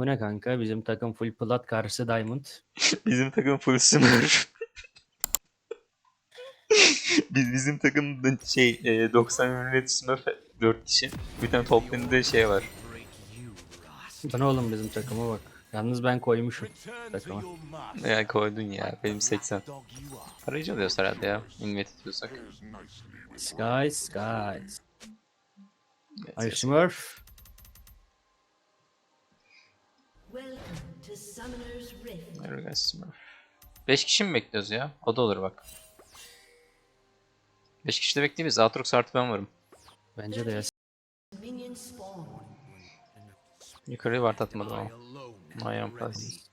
Bu ne kanka? Bizim takım full plat karşısı diamond. Bizim takım full smurf. Biz bizim takımda şey e, 90 mm smurf 4 kişi. Bir tane top lane'de şey var. Bu ne oğlum bizim takıma bak. Yalnız ben koymuşum takıma. Ya koydun ya benim 80. Parayı alıyoruz herhalde ya. Invite ediyorsak. Skies. Evet, Ay. Smurf. Smurf. 5 kişi mi bekliyoruz ya? O da olur bak. 5 kişi de bekleyebiliriz. Aatrox artı ben varım. Bence de ya. Yukarıya ward atmadım ama. Iron Plus.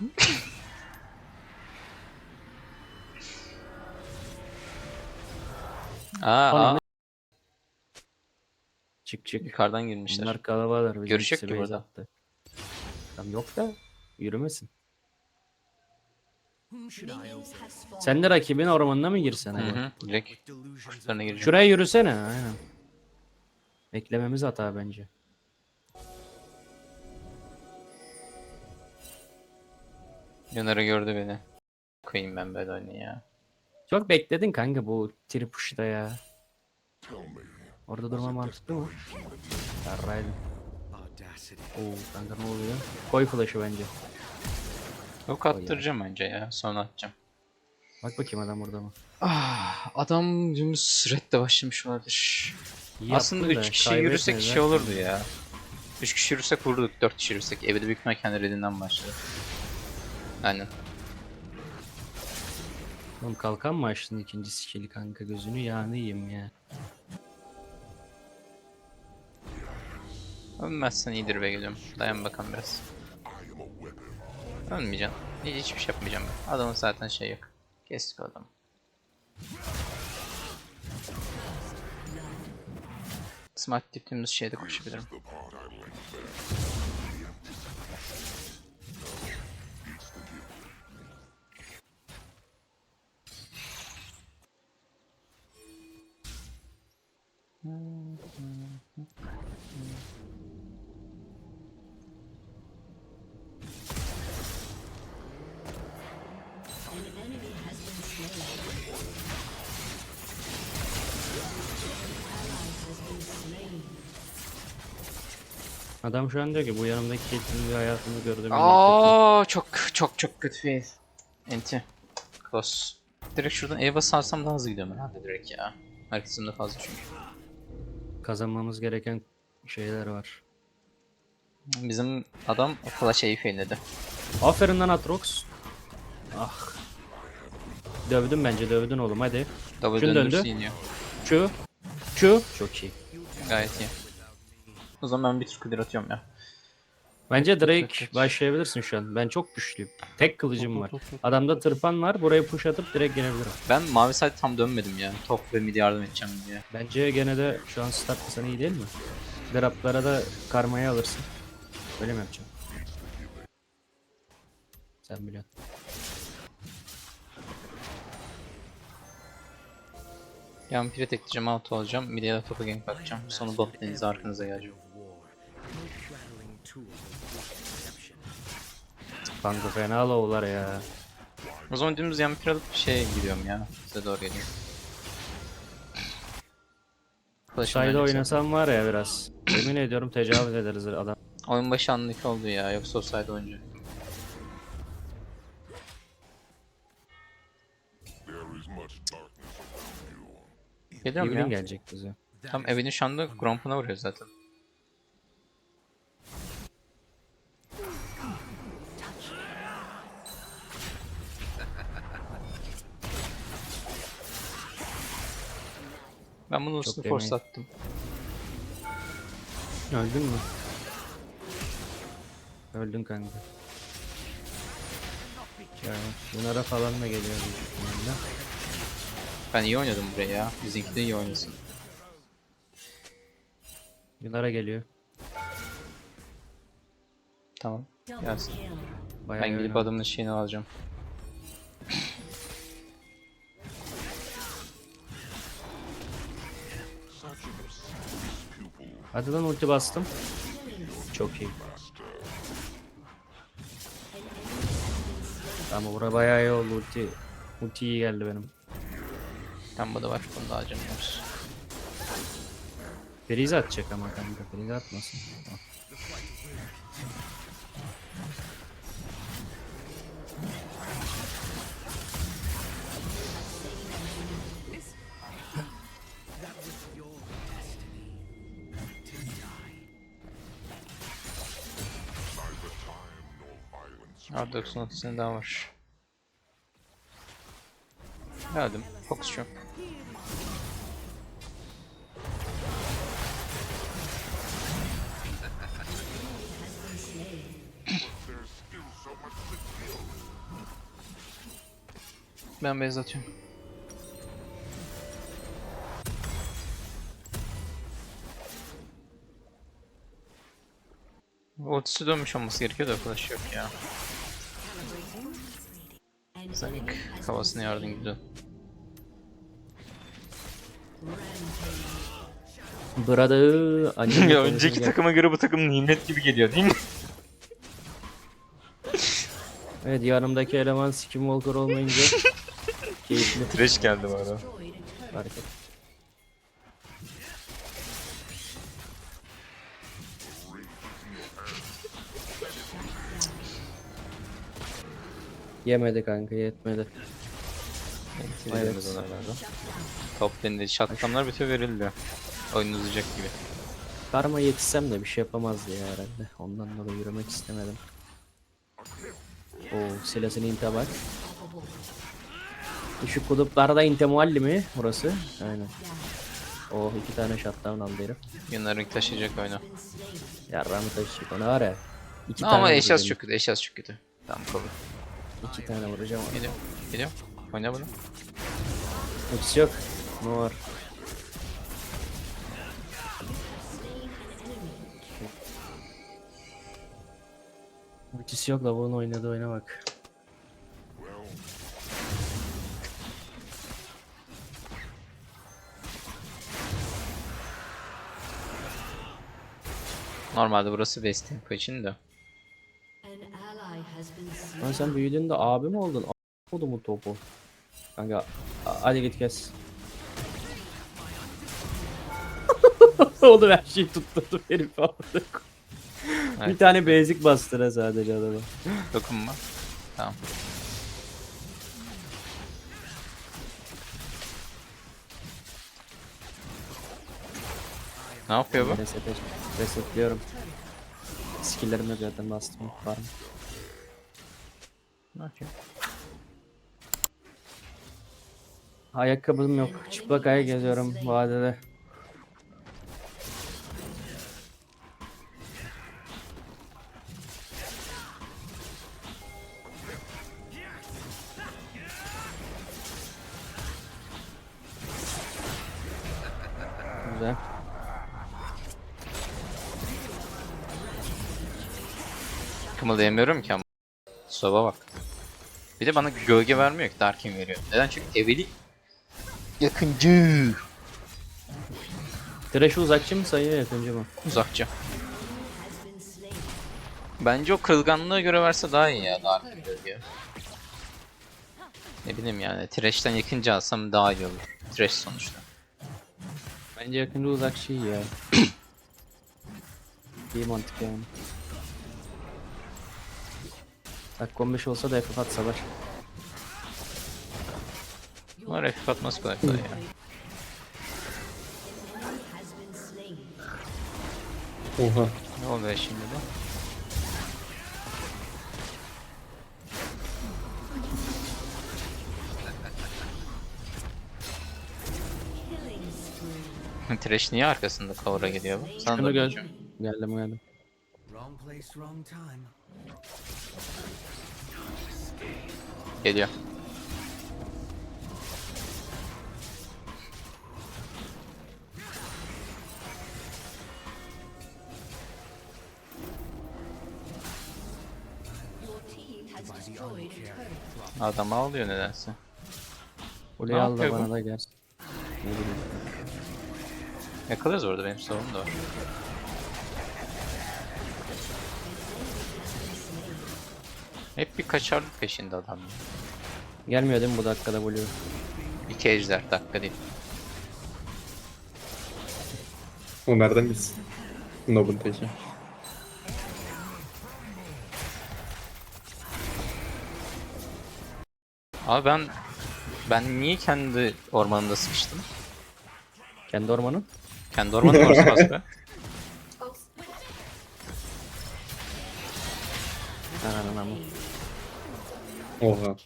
Aa, aa, Çık çık. yukarıdan girmişler. Bunlar kalabalar. bizim Görüş yok ikisi ki burada. attı. Tam yok da yürümesin. Sen de rakibin ormanına mı girsen? Hı hı. Direkt kuşlarına gireceğim. Şuraya yürüsene. Aynen. Beklememiz hata bence. Yanarı gördü beni. Koyayım ben oyunu ya. Çok bekledin kanka bu tripuşta ya. Orada durma mantıklı mı? Yarraydın. Oo kanka ne oluyor? Koy flash'ı bence. Yok attıracağım önce ya. Sonra atacağım. Bak bakayım adam burada mı? Ah, adam dümdüz redde başlamış olabilir. İyi Aslında yaptın 3 da, kişi yürüsek şey olurdu ya. 3 kişi yürüsek vurduk, 4 kişi yürüsek. Evde büyük ihtimal kendi redinden başladı. Aynen. Oğlum kalkan mı açtın ikinci skill'i kanka gözünü yağını yiyeyim ya. Ölmezsen iyidir be gülüm. Dayan bakalım biraz. Ölmeyeceğim. Hiç hiçbir şey yapmayacağım ben. Adamın zaten şey yok. Kestik adamı. Smart diptiğimiz şeyde koşabilirim. Adam şu an diyor ki bu yanımdaki Caitlyn'in bir hayatını gördüm. Aa çok çok çok kötü bir enti. Close. Direkt şuradan Eva sarsam daha hızlı gidiyorum herhalde direkt ya. Herkesin fazla çünkü. Kazanmamız gereken şeyler var. Bizim adam flash E'yi failledi. Aferin lan Atrox. Ah. Dövdün bence dövdün oğlum hadi. Şunu döndürse döndü. Şu. Şu. Çok iyi. Gayet iyi. O zaman ben bir tur clear atıyorum ya. Bence Drake başlayabilirsin şu an. Ben çok güçlüyüm. Tek kılıcım var. Adamda tırpan var. Buraya push atıp direkt gelebilirim. Ben mavi side tam dönmedim ya. Top ve mid yardım edeceğim diye. Bence gene de şu an start sana iyi değil mi? Grablara da karmayı alırsın. Öyle mi yapacağım? Sen biliyorsun. Yan pire tekleyeceğim out olacağım. Mid'e de topa gank bakacağım. Sonra bot lane'inize arkanıza geleceğim. Kanka fena low'lar ya. O zaman dümdüz yan pire alıp şeye gidiyorum ya. Size doğru geliyorum. Flash'ım Sayda oynasam var ya biraz. Yemin ediyorum tecavüz ederiz adam. Oyun başı anlık oldu ya. Yoksa o side oyuncu. Geliyorum ya. gelecek bize. Tam evinin şu anda Gromp'una vuruyor zaten. Bunun Çok üstünü force attım. Öldün mü? Öldün kanka. Yani bunlara falan da geliyor büyük ihtimalle. Ben iyi oynadım buraya ya. Bizimki de iyi oynasın. Bunlara geliyor. Tamam. Gelsin. Bayağı Ben gidip adamın şeyini alacağım. Hadi lan ulti bastım. Çok iyi. Ama bura bayağı iyi oldu ulti. Ulti iyi geldi benim. Lamba da var. Bunu da harcamıyoruz. Freeze atacak ama kanka. Freeze atmasın. Tamam. Abi 96 daha var. Geldim. Fokus şu. Ben beyaz atıyorum. Ultisi dönmüş olması gerekiyor da flash yok ya. An Sanki kafasına yardım gidiyor. Burada anime ya önceki takıma göre bu takım nimet gibi geliyor değil mi? Evet yanımdaki eleman Skinwalker olmayınca keyifli Trash geldi bu arada. destroyed a turret. hareket. Yemedi kanka yetmedi. Evet. Top lane'de shotgunlar bitiyor veriliyor. Oyun uzayacak gibi. Karma yetişsem de bir şey yapamazdı ya herhalde. Ondan dolayı yürümek istemedim. Oo silasını inte bak. Şu kutuplarda inte mualli mi burası? Aynen. Oh iki tane shutdown aldı herif. Yunarın taşıyacak oyunu. Yarramı taşıyacak ona var ya. İki Ama tane eşyas vuracağım. çok kötü, eşyas çok kötü. Tamam kabul. İki tane vuracağım ona. Geliyor, geliyor. Oyna bunu. Ultisi yok. Ne var? Ultisi yok lavuğun oynadığı oyuna bak. Normalde burası base tempo için de. Lan sen büyüdüğünde abi mi oldun? Oldu mu topu? Kanka hadi git kes. Oğlum her şeyi tutturdu herif aldı. Bir tane basic bastıra sadece adama. Dokunma. Tamam. Ne yapıyor bu? Reset resetliyorum. Skill'lerim yok zaten bastım var mı? Ayakkabım yok. Çıplak ayak geziyorum vadede. Güzel. Kımıldayamıyorum ki ama. Soba bak. Bir de bana gölge vermiyor ki Darkin veriyor. Neden? Çünkü eveli yakıncı. Thresh'i uzakçı mı sayıyor yakıncı mı? Uzakça. Bence o kırılganlığa göre verse daha iyi ya Darkin gölge. Ne bileyim yani Thresh'ten yakınca alsam daha iyi olur. Thresh sonuçta. Bence yakıncı uzakçı iyi ya. iyi mantık yani. Dakika 15 olsa da FF atsalar. Ama refik atması kolay kolay ya. Oha. Ne oluyor şimdi bu? Thresh niye arkasında cover'a gidiyor bu? Sana da Şunu gel. bakacağım. Geldim geldim. Wrong place, wrong time. Geliyor. Adam ağlıyor nedense. Buraya al da bana da gelsin. Yakalarız orada benim sorunum da var. Hep bir kaçarlık peşinde adam. ya. Gelmiyor değil mi bu dakikada Blue? İki ejder dakika değil. O nereden bilsin? Noble peki. Abi ben ben niye kendi ormanımda sıkıştım? Kendi ormanın. Kendi ormanım orası be. Ananın amı. Oha.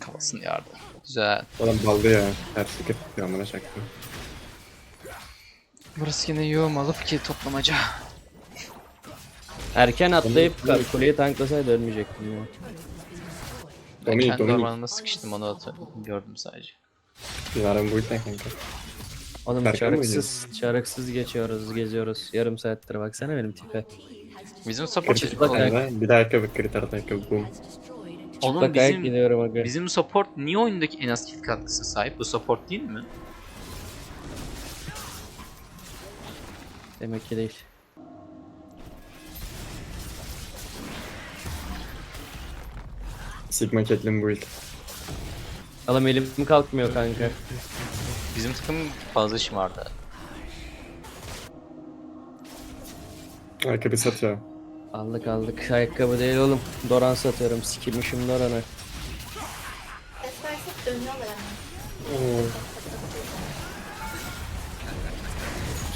Kafasını yardı. Güzel. Adam baldı ya. Terslik etti amına çaktım. Burası yine yoğum alıp ki toplamaca. Erken atlayıp kar- kuleyi tanklasaydı ölmeyecektim ya. Ben ilk, kendi ormanımda sıkıştım onu gördüm sadece. Dilara'nın bu yüzden kanka. Oğlum Erken mi çarıksız, çarıksız geçiyoruz, geziyoruz. Yarım saattir baksana benim tipe. Bizim support Kritik Bak, kanka. Bir daha ayakkabı, ayakkabı, boom. Oğlum ayak bizim gidiyorum aga. bizim support niye oyundaki en az kill katkısı sahip? Bu support değil mi? Demek ki değil. Sigma Caitlyn build. Oğlum elim kalkmıyor kanka. Bizim takım fazla işim vardı. Ayakkabı satıyor. Aldık aldık. Ayakkabı değil oğlum. Doran satıyorum. Sikilmişim Doran'ı. Esmersek dönüyorlar hemen. Oo.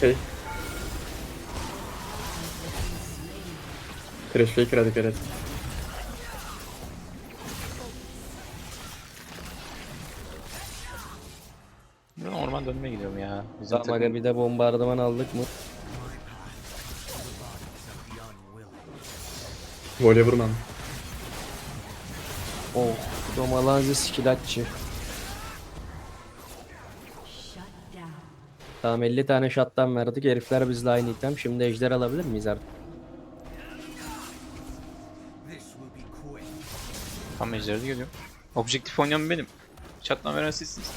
Şey. Crash Faker'a dikkat et. Ben orman dönmeye gidiyorum ya. Bizim Tamam aga takım bir de bombardıman aldık mı? Voley vurman. Oh. Domalanzi skilatçı. Tamam 50 tane shot'tan verdik. Herifler bizle aynı item. Şimdi ejder alabilir miyiz artık? Tam ejderde geliyor. Objektif oynayan benim. Şatlan veren sizsiniz.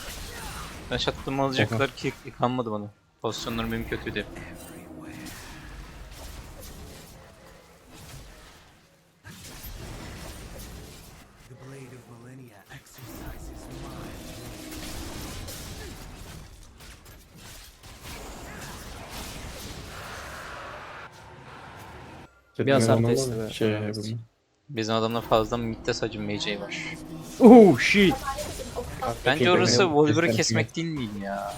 Ben şatlımı alacaklar ki yıkanmadı bana. Pozisyonlarım benim kötüydü. Bir hasar Caitlyn testi olmalı. be. Şey. Bizim adamlar fazladan midde sadece MJ var. Oh shit. Bence orası Wolver'ı kesmek değil miydi ya?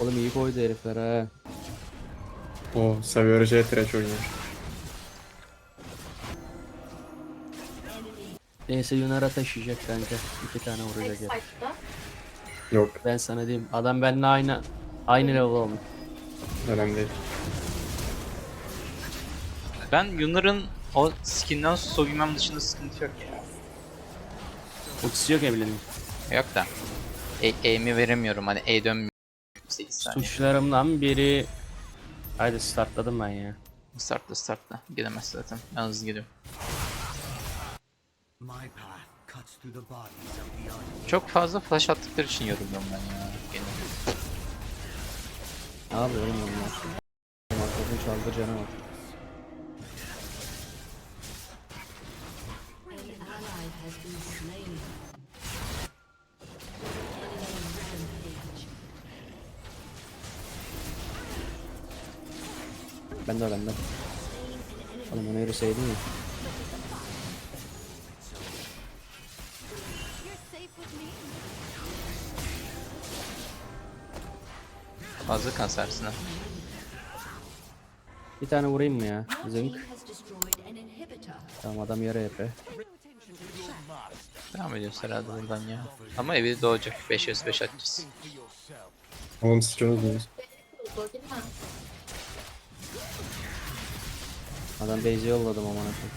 Oğlum iyi koydu herifler ha. O Savior J trash oynuyor. Neyse Yunar'a taşıyacak kanka. İki tane vuracak ya. Yok. Ben sana diyeyim. Adam benimle aynı aynı level olmuş. Önemli değil. Ben Yunar'ın o skinden soyunmam dışında sıkıntı yok ya. Ultisi yok evlenin. Yok da. E, E'mi veremiyorum hani E dönmüyor. 8 saniye. Suçlarımdan biri... Haydi startladım ben ya. Startla startla. Gelemez zaten. Ben hızlı gidiyorum. Çok fazla flash attıkları için yoruluyorum ben ya. Genelde. Ne yapıyor oğlum onlar? Markasını çaldı cana Ben de ben de. Oğlum onu yürüseydin ya. Fazla kansersin ha. Bir tane vurayım mı ya? Zınk. Tamam adam yarı yapıyor. Devam ediyoruz herhalde buradan ya. Ama evi doğacak. 5 vs 5 atacağız. Oğlum sıçıyorsunuz muyuz? Adam base'e yolladım aman akım.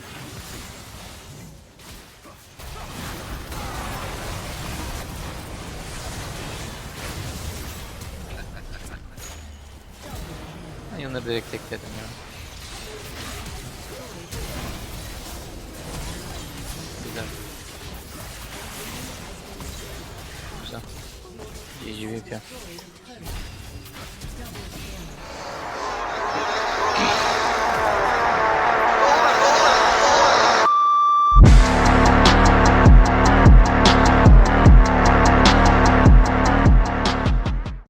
Ben Yunar'ı direkt tekledim ya. Güzel. GG yapıyor.